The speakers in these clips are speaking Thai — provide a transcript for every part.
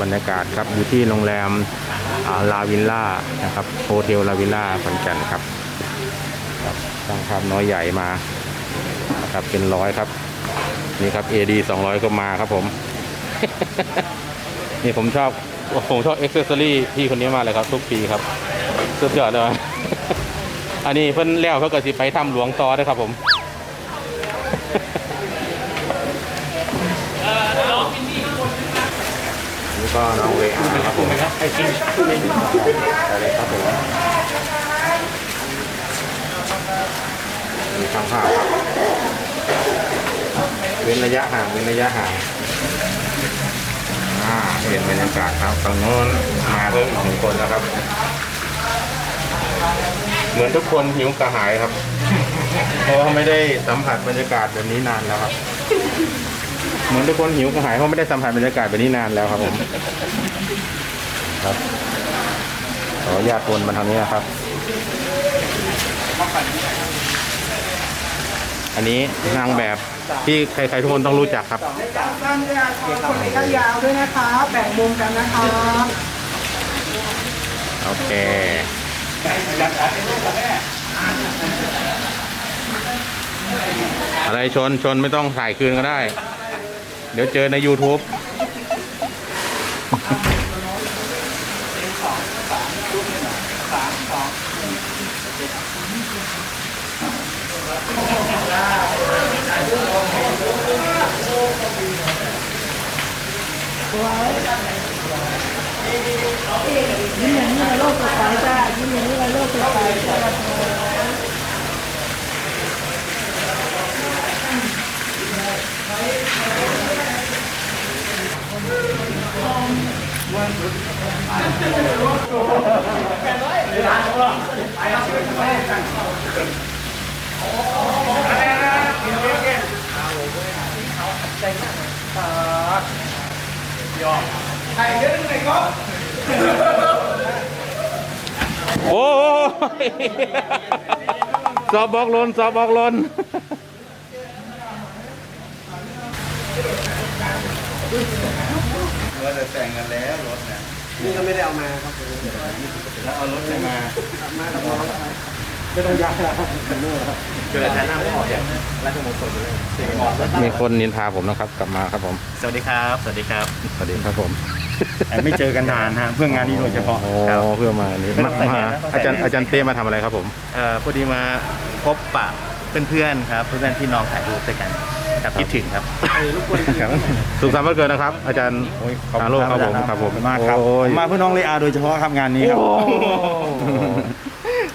บรรยากาศครับอยู่ที่โรงแรมลาวิลล่านะครับโฮเทลลาวิลล่าขอนแก่นครับครับตั้งภาพน้อยใหญ่มาครับเป็นร้อยครับ นี่ครับ AD 200 ก็มาครับผม นี่ผมชอบผมชอบเอ็กเซสซอรี่พี่คนนี้มากเลยครับ ทุกปีครับ สุดยอดเลยอันนี้เพิ่นแล้วเพิ่นก็สิไปทำหลวงต่อด้ครับผม ก็น้องเวอาครับผมไอซิงได้เลยครับผมมีช่างภาพครับเว้นระยะห่างเว้นระยะห่างอ่าเห็นบรรยากาศครับฝั่งโน้นมาเพิ่มอีกหนึ่งคนแล้วครับ เหมือนทุกคนหิวกระหายครับ เพราะว่าไม่ได้สัมผัสบรรยากาศแบบนี้นานแล้วครับ เหมือนทุกคนหิวกระหายเพราะไม่ได้สัมผัสบรรยากาศแบบนี้นานแล้วครับผม ครับขออนุญาตวนมาทางนี้นะครับ อันนี้นางแบบที่ใครๆทุกคนต้องรู้จักครับสั้นๆด้วยนะคะคนระยะยาวด้วยนะคะแบ่งมุมกันนะคะโอเค อะไรชนชนไม่ต้องถ่ายคืนก็ได้ เดี๋ยวเจอใน YouTube ยิ้มอย่างนี้ในโลกสดใสจ้ายิ้มอย่างนี้ในโลกสดใสจ้า โอ้ยสอบบอกลนสอบบอกลน นี่ก็ไม่ได้เอามาครับแล้วเอารถมามากับน้องไม่ต้องย้ายแล้วครับเนอร์ครับเกิดการนั่งออกจากราชมงคลเลยเสียงออกมีคนนินทาผมนะครับ กลับมาครับผม สวัสดีครับ สวัสดีครับ สวัสดีครับผมไม่เจอกันนานฮะเพื่องานนี้โดยเฉพาะโอ้เพื่อมาอันนี้มามาอาจารย์อาจารย์เต้มาทำอะไรครับผมเอ่อพอดีมาพบปะเพื่อนๆครับ เพื่อนๆพี่น้องถ่ายรูปด้วยกัน ครับคิดถึงครับครับสุขสันต์วันเกิดนะครับ อาจารย์โอ้ยขอบฮาคุณโลคครัรับบผมครับผมขอบคุณมากครับโอ้ยมาเพื่อน้องเลอาโดยเฉพาะครับงานนี้ครับ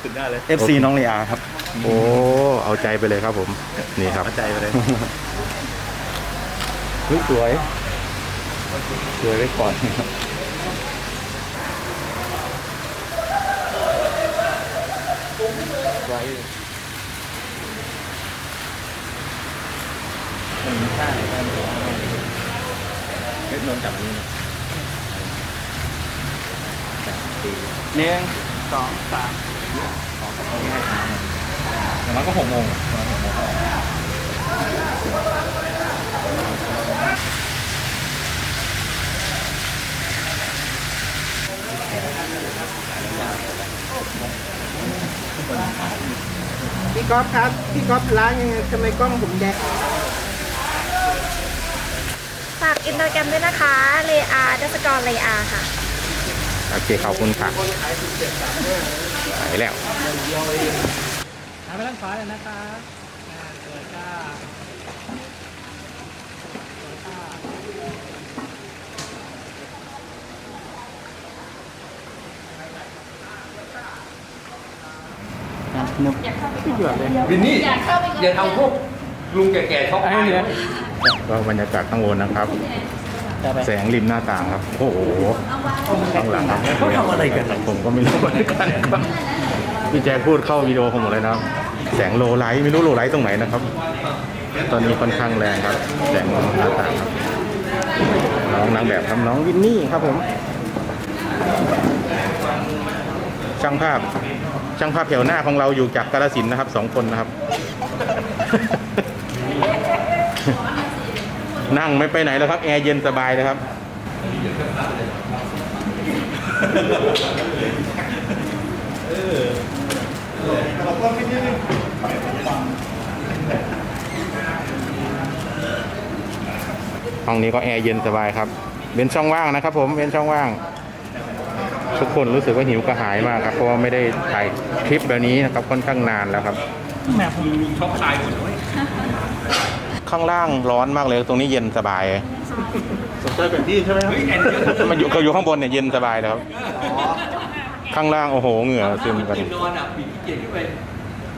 สุดยอดเลย FC น้องเลอาครับ โอ้เอาใจไปเลยครับผมนี่ครับเข้าใจไปเลยเฮ้ยสวยสวยไว้ก่อน เฮ้ยนนท์กลับมานี่นะหนึ่งสองสามอย่างน้อยก็หกโมงพี่ก๊อฟครับ พี่ก๊อฟล้างยังไงทำไมกล้องผมแดงฝากอินสตาแกรมด้วยนะคะเลอาดัสกรเลอาค่ะ โอเคขอบคุณค่ะไปแล้วหาไปด้านขวาเลยนะครับอ่าสวยจ้าสวยจ้าวินนี่อย่าทำพวกลุงแก่ๆช็อกตายนะ ก็บรรยากาศข้างบนนะครับ แสงริมหน้าต่างครับ โอ้โหข้างหลังครับเขาทำอะไรกัน ผมก็ไม่รู้เหมือนกันครับพี่แจ๊คพูดเข้าวิดีโอผมหมดเลยนะครับ แสงโลไลท์ไม่รู้โลไลท์ตรงไหนนะครับ ตอนนี้ค่อนข้างแรงครับ แสงหน้าต่างครับน้องนางแบบครับน้องวินนี่ครับผม ช่างภาพ ช่างภาพแถวหน้าของเราอยู่จากกาลสินธุ์นะครับสองคนนะครับ นั่งไม่ไปไหนแล้วครับ แอร์เย็นสบายเลยครับ ห้องนี้ก็แอร์เย็นสบายครับเป็นช่องว่างนะครับ ผมเป็นช่องว่าง ทุกคนรู้สึกว่าหิวกระหายมากครับเพราะว่าไม่ได้ถ่ายคลิปแบบนี้นะครับค่อนข้างนานแล้วครับช็อกตายหมด ข้างล่างร้อนมากเลย ตรงนี้เย็นสบาย สนใจแบบนี้ใช่ไหมครับเฮ้ยแอนเยอะมันอยู่ก็อยู่ข้างบนเนี่ยเย็นสบายเลยครับข้างล่างโอ้โหเหงื่อซึมกันนอนอะปีกเกียร์ขึ้นไป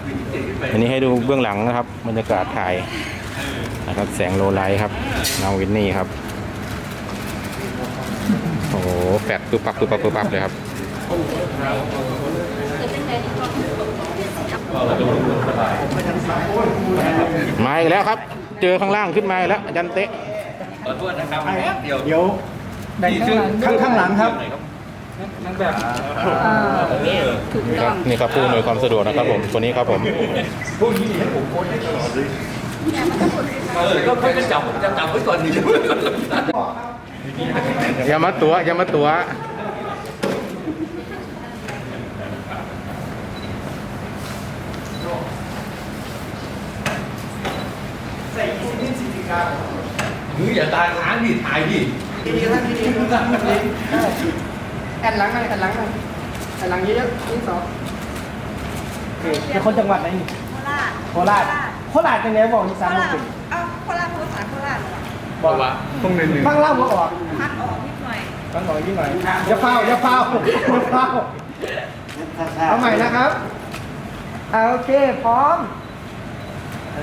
ปีกเกียร์ขึ้นไปอันนี้ให้ดูเบื้องหลังนะครับบรรยากาศถ่ายนะครับแสงโลไลท์ครับน้องวินนี่ครับโอ้โหแฟดตุบปับตุบปับตุบปับเลยครับมาอีกแล้วครับ เจอข้างล่างขึ้นมาอีกแล้วอาจันเตะขอโทษนะครับเดี๋ยวเดี๋ยวแบ่งข้างข้างข้างหลังครับอ่านี่ครับนี่ครับผู้อำนวยความสะดวกนะครับผมคนนี้ครับผมเออก็ค่อยๆจับจะจับไว้ก่อนดีอย่ามาตัวอย่ามาตัว มืออย่าตาค้างดิถ่ายดิแอนหลังหน่อยแอนหลังหน่อยแอนหลังเยอะๆนี่สองเป็นคนจังหวัดไหนนี่โคราชโคราชโคราชจังไหนบอกอีโคสานราชเป็นเอ้าโคราชพูดภาษาโคราชเหรอบอกว่าต้องเน้นบ้างเล่าบ่ออกพัดออกนิดหน่อยบ้างบอกยิ่งหน่อยอย่าเฝ้าอย่าเฝ้าอย่าเฝ้าเอาใหม่นะครับอ่าโอเคพร้อม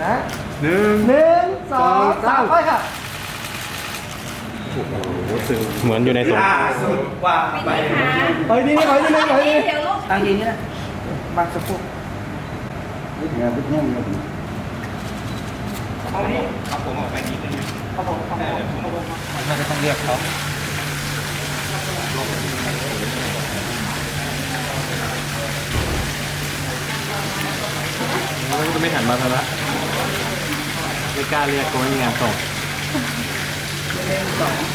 นะ หนึ่งหนึ่งสองสามไปค่ะเหมือนอยู่ในสวนว่าไปนี่ค่ะเฮ้ยนี่นี่เฮ้ยนี่เฮ้ยนี่เดี๋ยวลูกทางนี้นี่นะบางสะโพกมันก็ไม่หันมาทางละ ไม่กล้าเรียกตัวมีงานส่ง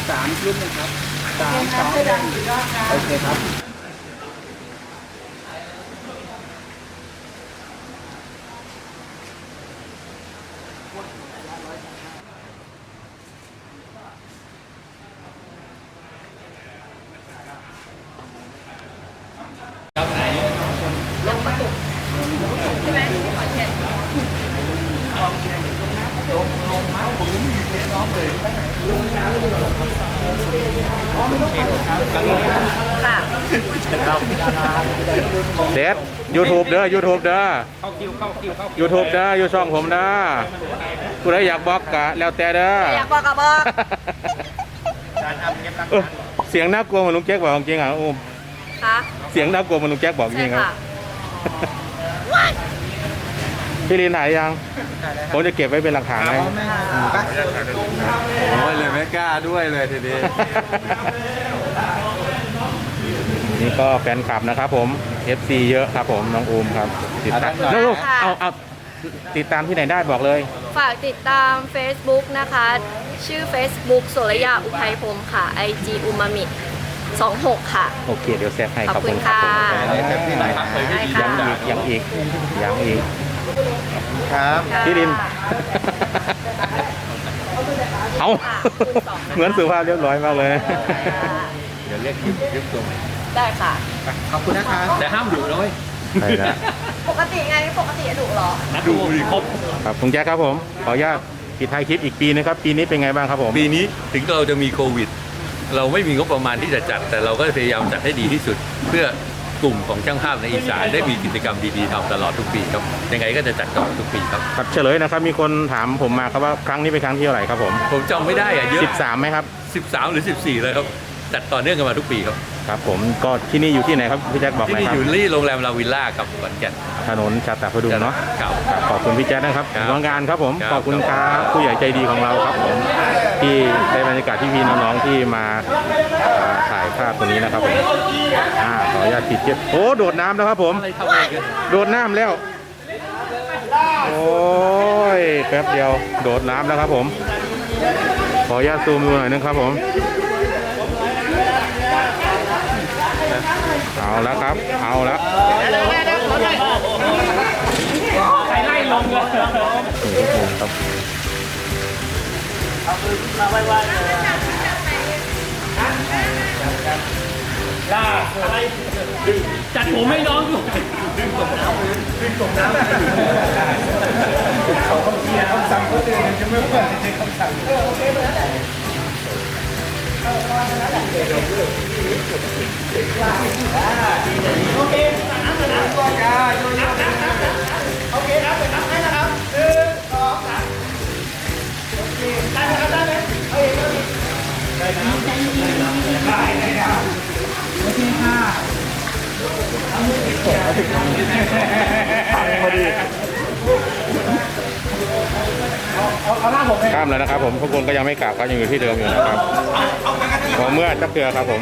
สามชุดนะครับสามสองหนึ่งโอเคครับ เด็ดยูทูบเด้อยูทูบเด้อยูทูบเด้อยูช่องผมเด้อผู้ใดอยากบอกกะแล้วแต่เด้ออยากบอกกับบอกเออเสียงน่ากลัวเหมือนลุงแจ๊กบอกจริงอะโอ้ค่ะเสียงน่ากลัวเหมือนลุงแจ๊กบอกจใช่ริงครับค่ะพี่ลินถ่ายยังผมจะเก็บไว้เป็นหลักฐานให้โอ้ยเลยไม่กล้าด้วยเลยทีนี้ นี่ก็แฟนคลับนะครับผม FC เยอะครับผมน้องอูมครับติดตามเอาด้านหลังลูกๆเอาเอาติดตามที่ไหนได้บอกเลยฝากติดตาม Facebook นะคะ ชื่อ Facebook โสระยาอุทัยพรหมค่ะ IG อุมามิ26 ค่ะ โอเคเดี๋ยวแซฟให้ขอบขอบคุคุณณครับค่ะ ผมเต็มที่ไหนครับได้ยัค่ะงอีกยังอีกยังอีกครับ พี่ลิน เอา ค่ะคุณสองนะคะ เหมือนสุภาพเรียบร้อยมากเลยเดี๋ยวเรียกยึดยึดตัวใหม่ได้ค่ะขอบคุณนะคะ แต่ห้ามดุนะเว้ยใช่แล้วปกติไงปกติดุเหรอดุครบ ครับคุณแจ๊คครับผม ขออนุญาตปิดท้ายคลิปอีกปีนึงครับ ปีนี้เป็นไงบ้างครับผม ปีนี้ถึงเราจะมีโควิด เราไม่มีงบประมาณที่จะจัด แต่เราก็พยายามจัดให้ดีที่สุด เพื่อกลุ่มของช่างภาพในอีสานได้มีกิจกรรมดีๆทำตลอดทุกปีครับยังไงก็จะจัดตลอดทุกปีครับ ครับเฉลยนะครับ มีคนถามผมมาครับว่าครั้งนี้เป็นครั้งที่เท่าไหร่ครับผม ผมจำไม่ได้อะเยอะ 13ไหมครับ 13 หรือ 14 เลยครับ จัดต่อเนื่องกันมาทุกปีครับครับผมก็ที่นี่อยู่ที่ไหนครับพี่แจ๊คบอกหที่น่อยนี่ครับอยู่ที่โรงแรมลาวิลล่ากับขอนแก่น ถนนชาตาพดุงเนาะครับครับขอบคุณพี่แจ๊คนะครับครับของงานครับผม ครับ ขอบคุณครับผู้ใหญ่ใจดีของเราครับผม ที่ได้บรรยากาศที่พี่น้องๆที่มาเอ่อถ่ายภาพตรงนี้นะครับผมอ่าขออนุญาตติดเจ็บโอ้โดดน้ำแล้วครับผม อะไรทำอะไรกันโดดน้ำแล้ว โอ้ยแป๊บเดียว โดดน้ำแล้วครับผม ขออนุญาตซูมดูหน่อยนึงครับผม เอาแล้วครับ เอาแล้วใครไล่ลงเลยนี่ครับผมครับจัดผมให้น้องด้วย ข้ามแล้วนะครับผมทุกคนก็ยังไม่กลับก็ยังอยู่ที่เดิมอยู่นะครับ หัวเมื่อจักเกลือครับผม